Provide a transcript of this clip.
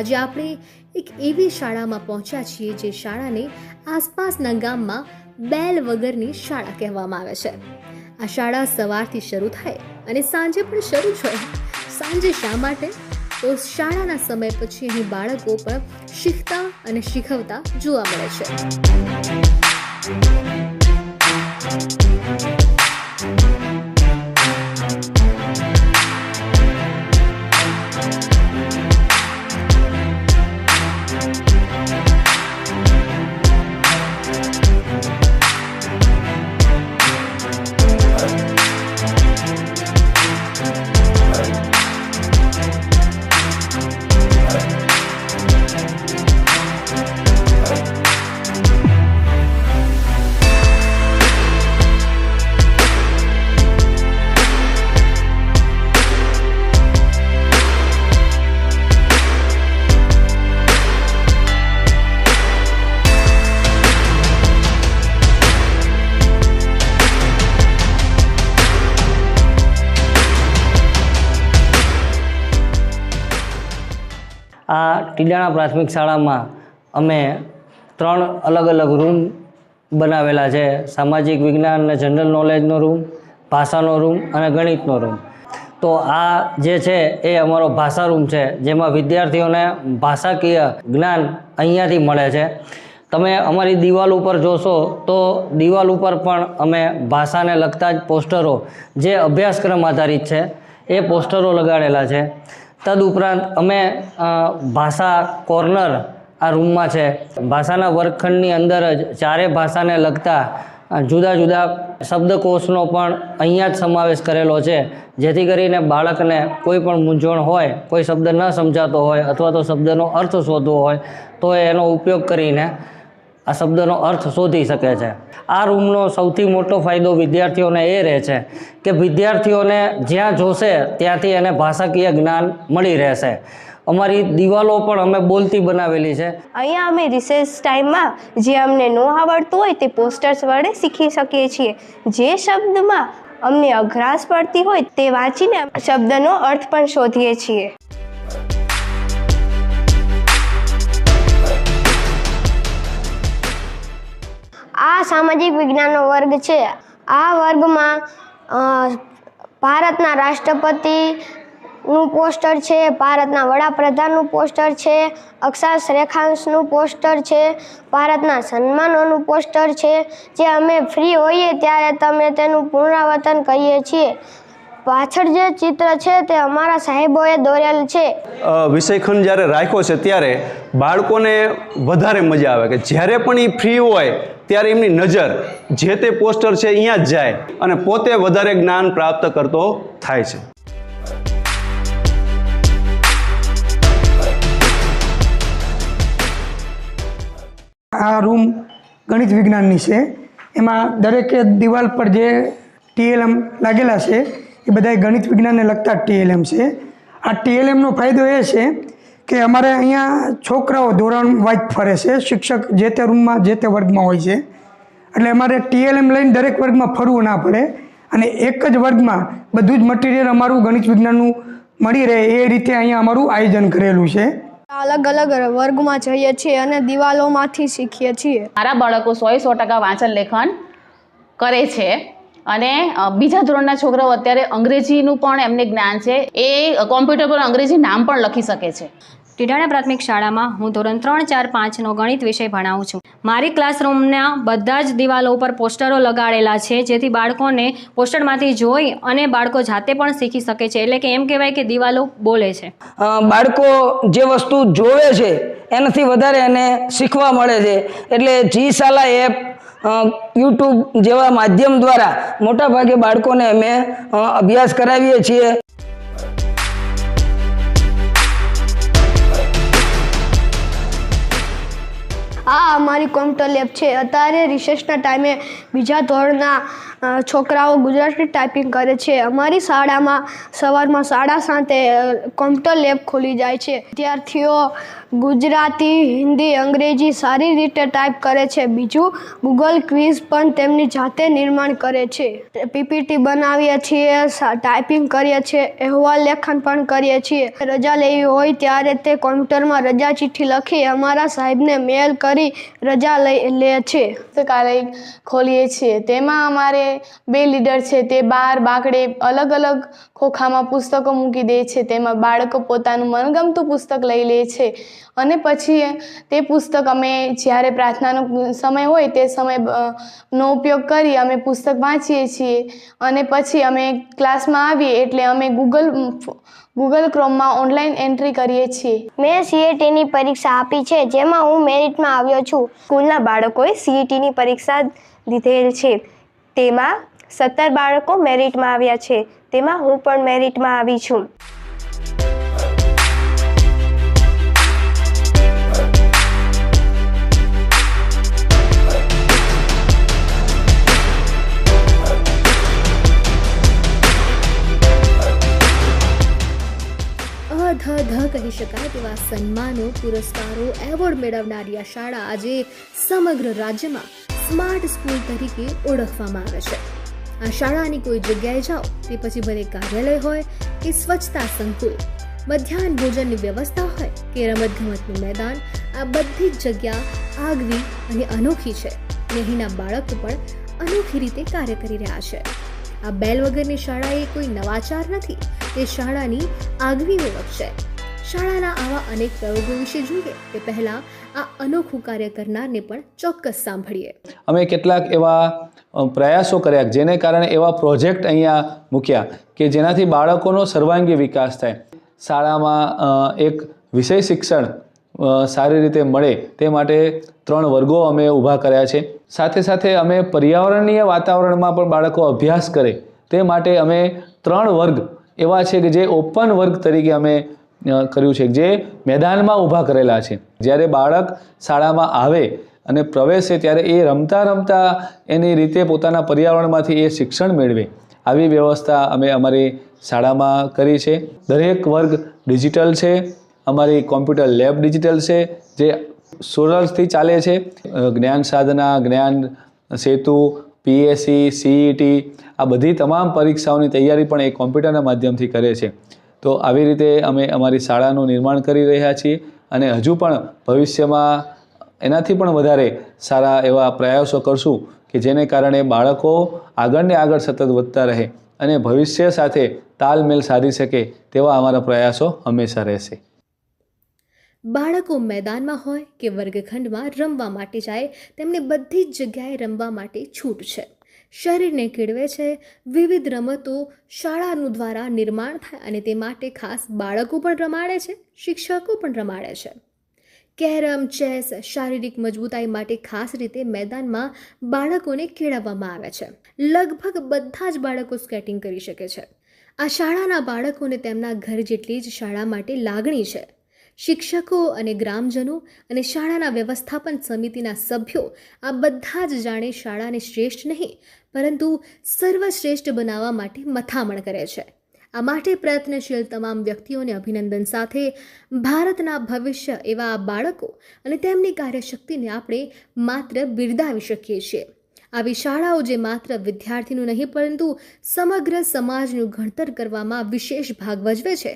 આજે આપણે એક એવી શાળામાં પહોંચ્યા છીએ જે શાળાને આસપાસના ગામમાં બેલ વગરની શાળા કહેવામાં આવે છે. આ શાળા સવારથી શરૂ થાય અને સાંજે પણ શરૂ હોય. સાંજે શા માટે? તો શાળાના સમય પછી અહીં બાળકો પણ શીખતા અને શીખવતા જોવા મળે છે. આ ટીડાણા પ્રાથમિક શાળામાં અમે ત્રણ અલગ અલગ રૂમ બનાવેલા છે. સામાજિક વિજ્ઞાન અને જનરલ નોલેજનો રૂમ ભાષાનો રૂમ અને ગણિતનો રૂમ તો આ જે છે એ અમારો ભાષા રૂમ છે, જેમાં વિદ્યાર્થીઓને ભાષાકીય જ્ઞાન અહીંયાથી મળે છે. તમે અમારી દિવાલ ઉપર જોશો તો દિવાલ ઉપર પણ અમે ભાષાને લગતા જ પોસ્ટરો જે અભ્યાસક્રમ આધારિત છે, એ પોસ્ટરો લગાડેલા છે. તદુપરાંત અમે ભાષા કોર્નર આ રૂમમાં છે. ભાષાના વર્ગખંડની અંદર જ ચારે ભાષાને લગતા જુદા જુદા શબ્દકોશનો પણ અહીંયા જ સમાવેશ કરેલો છે. જેથી કરીને બાળકને કોઈ પણ મૂંઝવણ હોય, કોઈ શબ્દ ન સમજાતો હોય અથવા તો શબ્દનો અર્થ શોધવો હોય, તો એનો ઉપયોગ કરીને આ શબ્દનો અર્થ શોધી શકે છે. આ રૂમનો સૌથી મોટો ફાયદો વિદ્યાર્થીઓને એ રહે છે કે વિદ્યાર્થીઓને જ્યાં જોશે ત્યાંથી એને ભાષાકીય જ્ઞાન મળી રહેશે. અમારી દિવાલો પણ અમે બોલતી બનાવેલી છે. અહીંયા અમે રિસેસ ટાઈમમાં જે અમને ન આવડતું હોય તે પોસ્ટર્સ વડે શીખી શકીએ છીએ. જે શબ્દમાં અમને અઘરાશ પડતી હોય તે વાંચીને શબ્દનો અર્થ પણ શોધીએ છીએ. આ સામાજિક વિજ્ઞાનનો વર્ગ છે. આ વર્ગમાં ભારતના રાષ્ટ્રપતિનું પોસ્ટર છે, ભારતના વડાપ્રધાનનું પોસ્ટર છે, અક્ષાંશ રેખાંશનું પોસ્ટર છે, ભારતના સન્માનોનું પોસ્ટર છે. જે અમે ફ્રી હોઈએ ત્યારે તમે તેનું પુનરાવર્તન કરીએ છીએ. પાછળ જે ચિત્ર છે તે અમારા સાહેબોએ દોરેલ છે. વિષયખંડ જ્યારે રાખ્યો છે ત્યારે બાળકોને વધારે મજા આવે કે જ્યારે પણ એ ફ્રી હોય ત્યારે એમની નજર જે તે પોસ્ટર છે અહીંયા જ જાય અને પોતે વધારે જ્ઞાન પ્રાપ્ત કરતો થાય છે. આ રૂમ ગણિત વિજ્ઞાનની છે. એમાં દરેકે દિવાલ પર જે ટીએલએમ લાગેલા છે, એ બધા ગણિત વિજ્ઞાનને લગતા ટીએલએમ છે. આ ટીએલએમનો ફાયદો એ છે કે અમારે અહીંયા છોકરાઓ ધોરણ વાઇઝ ફરે છે. શિક્ષક જે તે રૂમમાં જે તે વર્ગમાં હોય છે. એટલે અમારે ટીએલએમ લઈને દરેક વર્ગમાં ફરવું ના પડે. અને એક જ વર્ગમાં બધું જ મટીરિયલ અમારું ગણિત વિજ્ઞાનનું મળી રહે એ રીતે અહીંયા અમારું આયોજન કરેલું છે. અલગ અલગ વર્ગમાં જઈએ છીએ અને દિવાલોમાંથી શીખીએ છીએ. મારા બાળકો સો સો ટકા વાંચન લેખન કરે છે. અને બીજા ધોરણના છોકરાઓ અત્યારે અંગ્રેજીનું પણ એમને જ્ઞાન છે. એ કોમ્પ્યુટર પર અંગ્રેજી નામ પણ લખી શકે છે. ટીડાણા પ્રાથમિક શાળામાં હું ધોરણ ત્રણ, ચાર પાંચનો ગણિત વિષય ભણાવું છું. મારી ક્લાસરૂમના બધા જ દિવાલો ઉપર પોસ્ટરો લગાડેલા છે, જેથી બાળકોને પોસ્ટરમાંથી જોઈ અને બાળકો જાતે પણ શીખી શકે છે. એટલે કે એમ કહેવાય કે દિવાલો બોલે છે. બાળકો જે વસ્તુ જોવે છે, એનાથી વધારે એને શીખવા મળે છે. એટલે જી શાલા એપ યુટ્યુબ જેવા માધ્યમ દ્વારા મોટાભાગે બાળકોને અમે અભ્યાસ કરાવીએ છીએ. આ અમારી કોમ્પ્યુટર લેબ છે. અત્યારે રિસેસના ટાઈમે બીજા ધોરણના છોકરાઓ ગુજરાતી ટાઈપિંગ કરે છે. અમારી શાળામાં સવારમાં સાડા સાતે કોમ્પ્યુટર લેબ ખોલી જાય છે. વિદ્યાર્થીઓ ગુજરાતી, હિન્દી, અંગ્રેજી સારી રીતે ટાઈપ કરે છે. બીજું ગૂગલ ક્વિઝ પણ તેમની જાતે નિર્માણ કરે છે. પીપીટી બનાવીએ છીએ ટાઈપિંગ કરીએ છીએ, અહેવાલ લેખન પણ કરીએ છીએ. રજા લેવી હોય ત્યારે તે કોમ્પ્યુટરમાં રજા ચિઠ્ઠી લખી અમારા સાહેબને મેલ કરી રજા લઈ, લે છે. પુસ્તકાલય ખોલીએ છીએ. તેમાં અમારે બે લીડર છે તે બાર બાકડે અલગ અલગ ખોખામાં પુસ્તકો મૂકી દે છે. તેમાં બાળકો પોતાનું મનગમતું પુસ્તક લઈ લે છે અને પછી તે પુસ્તક અમે જ્યારે પ્રાર્થનાનો સમય હોય તે સમય નો ઉપયોગ કરી અમે પુસ્તક વાંચીએ છીએ અને પછી અમે ક્લાસમાં આવીએ એટલે અમે ગૂગલ ગૂગલ ક્રોમમાં ઓનલાઈન એન્ટ્રી કરીએ છીએ. મેં સીએટીની પરીક્ષા આપી છે, જેમાં હું મેરિટમાં આવ્યો છું. સ્કૂલના બાળકોએ સીઈટીની પરીક્ષા દીધેલ છે. તેમાં સત્તર બાળકો મેરિટમાં આવ્યા છે. તેમાં હું પણ મેરિટમાં આવી છું. અધ ધ કહી શકાય તેવા સન્માનો, પુરસ્કારો, એવોર્ડ મેળવનારી આ શાળા આજે સમગ્ર રાજ્યમાં સ્માર્ટ સ્કૂલ તરીકે ઓળખવામાં આવે છે. આ શાળાની કોઈ જગ્યાએ જાઓ, તે પછી ભલે કાર્યાલય હોય કે સ્વચ્છતા સંકુલ, મધ્યાહન ભોજનની વ્યવસ્થા હોય કે રમતગમતનું મેદાન, આ બધી જ જગ્યા આગવી અને અનોખી છે. અહીંના બાળકો પણ અનોખી રીતે કાર્ય કરી રહ્યા છે. આ બેલ વગરની શાળા એ કોઈ નવાચાર નથી. તે શાળાની આગવી ઓળખ છે. શાળાના આવા અનેક પ્રયોગો વિશે જોઈએ તે પહેલા આ અનોખું કાર્ય કરનારને પણ ચોક્કસ સાંભળીએ. અમે કેટલાક એવા પ્રયાસો કર્યા જેને કારણે એવા પ્રોજેક્ટ અહીંયા મૂક્યા કે જેનાથી બાળકોનો સર્વાંગી વિકાસ થાય. શાળામાં એક વિષય શિક્ષણ સારી રીતે મળે તે માટે ત્રણ વર્ગો અમે ઊભા કર્યા છે. સાથે સાથે અમે પર્યાવરણીય વાતાવરણમાં પણ બાળકો અભ્યાસ કરે તે માટે અમે ત્રણ વર્ગ એવા છે કે જે ઓપન વર્ગ તરીકે અમે કર્યું છે, જે મેદાનમાં ઊભા કરેલા છે. જ્યારે બાળક શાળામાં આવે અને પ્રવેશે ત્યારે એ રમતા રમતા એની રીતે પોતાના પર્યાવરણમાંથી એ શિક્ષણ મેળવે. આવી વ્યવસ્થા અમે અમારી શાળામાં કરી છે. દરેક વર્ગ ડિજિટલ છે. અમારી કોમ્પ્યુટર લેબ ડિજિટલ છે, જે સોલર્સથી ચાલે છે. જ્ઞાન સાધના, જ્ઞાન સેતુ, પીએસસી, સીઈટી, આ બધી તમામ પરીક્ષાઓની તૈયારી પણ એ કોમ્પ્યુટરના માધ્યમથી કરે છે. તો આવી રીતે અમે અમારી શાળાનું નિર્માણ કરી રહ્યા છીએ અને હજુ પણ ભવિષ્યમાં એનાથી પણ વધારે સારા એવા પ્રયાસો કરશું કે જેને કારણે બાળકો આગળને આગળ સતત વધતા રહે અને ભવિષ્ય સાથે તાલમેલ સાધી શકે તેવા અમારા પ્રયાસો હંમેશા રહેશે. બાળકો મેદાનમાં હોય કે વર્ગખંડમાં રમવા માટે જાય, તેમને બધી જ જગ્યાએ રમવા માટે છૂટ છે. શરીરને કેળવે છે. વિવિધ રમતો શાળાનું દ્વારા નિર્માણ થાય અને તે માટે ખાસ બાળકો પણ રમાડે છે, શિક્ષકો પણ રમાડે છે. કેરમ, ચેસ, શારીરિક મજબૂતાઈ માટે ખાસ રીતે મેદાનમાં બાળકોને કેળવવામાં આવે છે. લગભગ બધા જ બાળકો સ્કેટિંગ કરી શકે છે. આ શાળાના બાળકોને તેમના ઘર જેટલી જ શાળા માટે લાગણી છે. શિક્ષકો અને ગ્રામજનો અને શાળાના વ્યવસ્થાપન સમિતિના સભ્યો આ બધા જ જાણે શાળાને શ્રેષ્ઠ નહીં, પરંતુ સર્વશ્રેષ્ઠ બનાવવા માટે મથામણ કરે છે. આ માટે પ્રયત્નશીલ તમામ વ્યક્તિઓને અભિનંદન સાથે ભારતના ભવિષ્ય એવા આ બાળકો અને તેમની કાર્યશક્તિને આપણે માત્ર બિરદાવી શકીએ છીએ. આવી શાળાઓ જે માત્ર વિદ્યાર્થીનું નહીં, પરંતુ સમગ્ર સમાજનું ઘડતર કરવામાં વિશેષ ભાગ ભજવે છે.